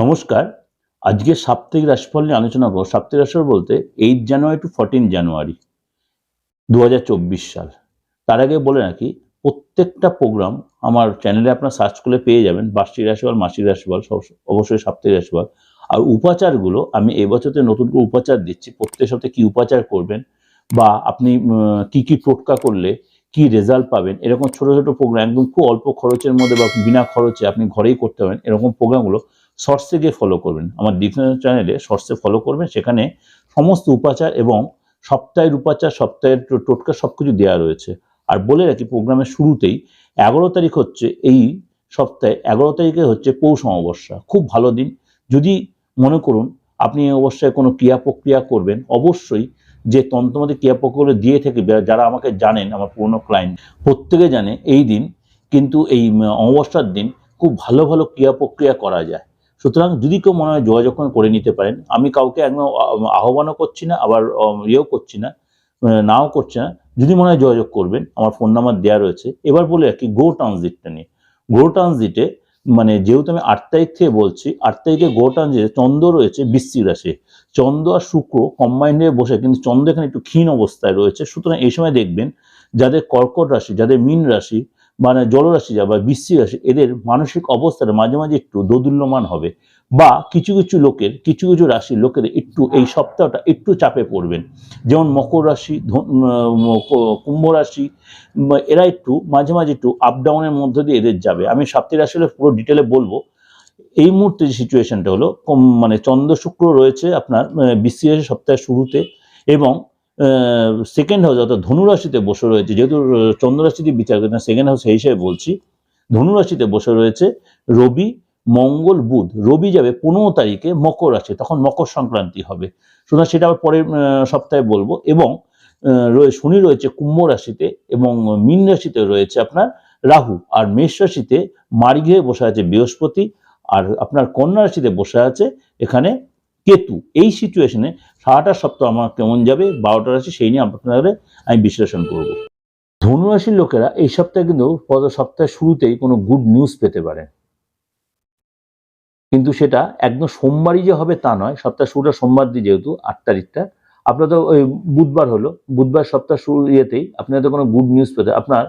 নমস্কার। আজকে সাপ্তাহিক রাশিফল নিয়ে আলোচনা করব। সাপ্তাহিক রাশিফল বলতে eight January to fourteen January দু হাজার চব্বিশ সাল। তার আগে বলে রাখি, প্রত্যেকটা প্রোগ্রাম আমার চ্যানেলে আপনার সার্চ করলে পেয়ে যাবেন বার্ষিক রাশিফল, মাসিক রাশিফল অবশ্যই সাপ্তাহিক রাশিফল। আর উপাচারগুলো আমি এবছরতে নতুন করে উপাচার দিচ্ছি। প্রত্যেক সপ্তাহে কী উপাচার করবেন বা আপনি কি কি টোটকা করলে কি রেজাল্ট পাবেন, এরকম ছোট ছোট প্রোগ্রাম একদম খুব অল্প খরচের মধ্যে বা বিনা খরচে আপনি ঘরেই করতে পারেন। এরকম প্রোগ্রামগুলো শর্টসে গিয়ে ফলো করবেন। আমার ডিফারেন্স চ্যানেলে শর্টসে ফলো করবেন, সেখানে সমস্ত উপাচার এবং সপ্তাহের উপাচার, সপ্তাহের টোটকা সব কিছু দেওয়া রয়েছে। আর বলে রাখি, প্রোগ্রামের শুরুতেই এগারো তারিখ হচ্ছে এই সপ্তাহে, এগারো তারিখে হচ্ছে পৌষ অমাবস্যা। খুব ভালো দিন। যদি মনে করুন, আপনি এই কোনো ক্রিয়া প্রক্রিয়া করবেন, অবশ্যই যে তন্ত্রমতে ক্রিয়া প্রক্রিয়া দিয়ে থেকে যারা আমাকে জানেন, আমার পুরনো ক্লায়েন্ট প্রত্যেকে জানে এই দিন, কিন্তু এই অমাবস্যার দিন খুব ভালো ভালো ক্রিয়া প্রক্রিয়া করা যায়। সুতরাং যদি কেউ মনে হয় যোগাযোগ করে নিতে পারেন, আমি কাউকে একদম আহ্বানও করছি না, আবার ইয়েও করছি না নাও করছি না। যদি মনে হয় যোগাযোগ করবেন, আমার ফোন নাম্বার দেওয়া রয়েছে। এবার বলে রাখি গো ট্রানজিটটা নিয়ে। গো ট্রানজিটে মানে যেহেতু আমি আট তারিখ থেকে বলছি, আট তারিখে গো ট্রানজিটে চন্দ্র রয়েছে, বৃশ্চিক রাশি চন্দ্র আর শুক্র কম্বাইন্ড হয়ে বসে, কিন্তু চন্দ্র এখানে একটু ক্ষীণ অবস্থায় রয়েছে। সুতরাং এই সময় দেখবেন, যাদের কর্কট রাশি, যাদের মীন রাশি মানে জলরাশি যা বা বৃষ্টি রাশি এদের মানসিক অবস্থাটা মাঝে মাঝে একটু দোদুল্যমান হবে বা কিছু কিছু লোকের, কিছু কিছু রাশির লোকের একটু এই সপ্তাহটা একটু চাপে পড়বেন। যেমন মকর রাশি কুম্ভ রাশি এরা একটু মাঝে মাঝে একটু আপ ডাউনের মধ্য দিয়ে এদের যাবে। আমি সাপ্তাহিক রাশি পুরো ডিটেলে বলব। এই মুহূর্তে যে সিচুয়েশনটা হলো মানে চন্দ্র শুক্র রয়েছে আপনার বৃশ্চিক রাশি সপ্তাহের শুরুতে এবং সেকেন্ড হাউস অর্থাৎ ধনুরাশিতে বসে রয়েছে যেহেতু আহ, চন্দ্র রাশি দিয়ে বিচার করি না সেকেন্ড হাউস সেই হিসেবে বলছি। ধনুরাশিতে বসে রয়েছে রবি মঙ্গল বুধ। রবি যাবে পনেরো তারিখে মকর রাশি তখন মকর সংক্রান্তি হবে। সুতরাং সেটা আবার পরের সপ্তাহে বলব। এবং শনি রয়েছে কুম্ভ রাশিতে এবং মীন রাশিতে রয়েছে আপনার রাহু। আর মেষ রাশিতে মার্গে বসে আছে বৃহস্পতি। আর আপনার কন্যা রাশিতে বসে আছে এখানে কেতু, এই সিচুয়েশনে সারাটা সপ্তাহ আমার কেমন যাবে, বারোটা রাশি, সেই নিয়ে আপনাদের আমি বিশ্লেষণ করব। ধনুরাশির লোকেরা এই সপ্তাহে কিন্তু গত সপ্তাহের শুরুতেই কোনো গুড নিউজ পেতে পারে। কিন্তু সেটা একদম সোমবারই যে হবে তা নয় সপ্তাহ শুরুটা সোমবার দিয়ে যেহেতু আট তারিখটা আপনার তো ওই বুধবার হলো, বুধবার সপ্তাহ শুরু ইয়েতেই আপনি হয়তো কোনো গুড নিউজ পেতে আপনার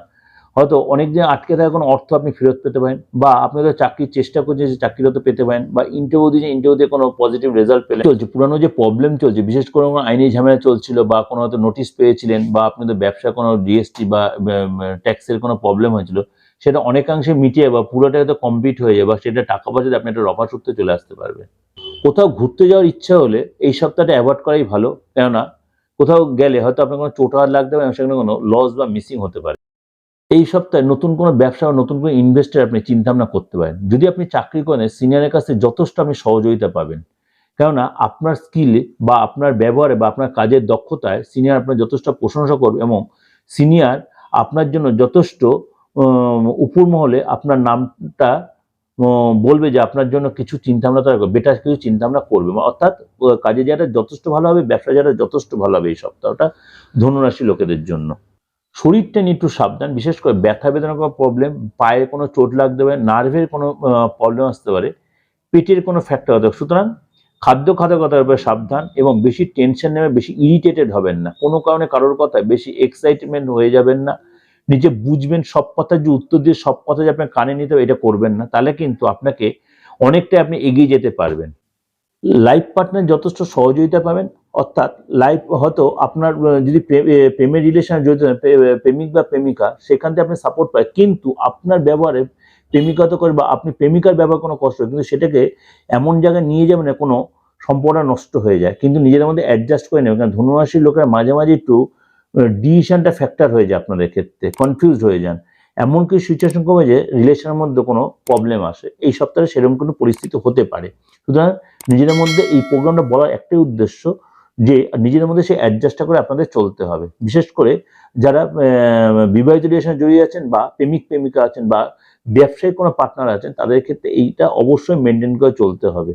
হয়তো অনেক দিন আটকে থাকা কোনো অর্থ আপনি ফেরত পেতে পারেন বা আপনি হয়তো চাকরির চেষ্টা করছেন যে চাকরি হয়তো পেতে পারেন বা ইন্টারভিউ দিয়ে ইন্টারভিউ দিয়ে কোনো পজিটিভ রেজাল্ট পেলেন। চলছে, পুরানো যে প্রবলেম চলছে, বিশেষ করে কোনো আইনি ঝামেলা চলছিল বা কোনো হয়তো নোটিশ পেয়েছিলেন বা আপনি তো ব্যবসা কোনো জিএসটি বা ট্যাক্সের কোনো প্রবলেম হয়েছিল, সেটা অনেকাংশে মিটিয়ে বা পুরোটা হয়তো কমপ্লিট হয়ে যায় বা সেটা টাকা পয়সা দিয়ে আপনি একটা রফা সূত্রে চলে আসতে পারবেন। কোথাও ঘুরতে যাওয়ার ইচ্ছা হলে এই সপ্তাহটা অ্যাভয়েড করাই ভালো, কেননা কোথাও গেলে হয়তো আপনার কোনো চোট হাত লাগতে পারে সেখানে কোনো লস বা মিসিং হতে পারে। এই সপ্তাহে নতুন কোনো ব্যবসা নতুন কোনো ইনভেস্টার আপনি চিন্তা ভাবনা করতে পারেন। যদি আপনি চাকরি করেন সিনিয়রের কাছে যথেষ্ট আপনি সহযোগিতা পাবেন। কেননা আপনার স্কিলে বা আপনার ব্যবহারে বা আপনার কাজের দক্ষতায় সিনিয়র আপনার যথেষ্ট প্রশংসা করবে এবং সিনিয়র আপনার জন্য যথেষ্ট উপর মহলে আপনার নামটা বলবে যে আপনার জন্য কিছু চিন্তা ভাবনা তারা বেটার কিছু চিন্তা ভাবনা করবে। অর্থাৎ কাজে যারা যথেষ্ট ভালো হবে ব্যবসা যারা যথেষ্ট ভালো হবে এই সপ্তাহটা ধনুরাশি লোকেদের জন্য। শরীরটা নিয়ে একটু সাবধান, বিশেষ করে ব্যথা বেদনার কোনো প্রবলেম পায়ে কোনো চোট লাগতে পারে নার্ভের কোনো প্রবলেম আসতে পারে, পেটের কোনো ফ্যাক্টর হতে সুতরাং খাদ্য খাদ্যকতার ব্যাপারে সাবধান এবং বেশি টেনশন নেবে বেশি ইরিটেটেড হবেন না। কোনো কারণে কারোর কথায় বেশি এক্সাইটমেন্ট হয়ে যাবেন না। নিজে বুঝবেন সব কথা, যে উত্তর দিয়ে সব কথা যে আপনার কানে নিতে হবে, এটা করবেন না। তাহলে কিন্তু আপনাকে অনেকটাই আপনি এগিয়ে যেতে পারবেন। লাইফ পার্টনার যথেষ্ট সহযোগিতা পাবেন। অর্থাৎ লাইফ হয়তো আপনার যদি প্রে- প্রেমের রিলেশনে জড়িত প্রেমিক বা প্রেমিকা, সেখান থেকে আপনি সাপোর্ট পায়। কিন্তু আপনার ব্যবহারে প্রেমিকা তো করে বা আপনি প্রেমিকার ব্যবহার কোনো কষ্ট কিন্তু সেটাকে এমন জায়গায় নিয়ে যাবেন না, কোনো সম্পর্কটা নষ্ট হয়ে যায়। কিন্তু নিজেদের মধ্যে অ্যাডজাস্ট করে নেবেন। কারণ ধনুরাশির লোকেরা মাঝে মাঝে একটু ডিসিশনটা ফ্যাক্টর হয়ে যায় আপনাদের ক্ষেত্রে কনফিউজড হয়ে যান। এমন কি সিচুয়েশন কমে যে রিলেশনের মধ্যে কোনো প্রবলেম আসে। এই সপ্তাহে সেরকম কোনো পরিস্থিতি হতে পারে। সুতরাং নিজেদের মধ্যে এই প্রোগ্রামটা বলার একটাই উদ্দেশ্য যে নিজেদের মধ্যে সেই অ্যাডজাস্টটা করে আপনাদের চলতে হবে। বিশেষ করে যারা বিবাহিত রিলেশনে জড়িয়ে আছেন বা প্রেমিক প্রেমিকা আছেন বা ব্যবসায়িক কোনো পার্টনার আছেন, তাদের ক্ষেত্রে এইটা অবশ্যই মেনটেন করে চলতে হবে।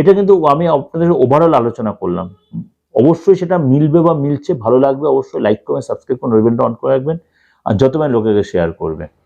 এটা কিন্তু আমি আপনাদের ওভারঅল আলোচনা করলাম। অবশ্যই সেটা মিলবে বা মিলছে, ভালো লাগবে অবশ্যই লাইক করবেন সাবস্ক্রাইব করুন বেলটা অন করে রাখবেন। আর যত লোকেকে শেয়ার করবেন।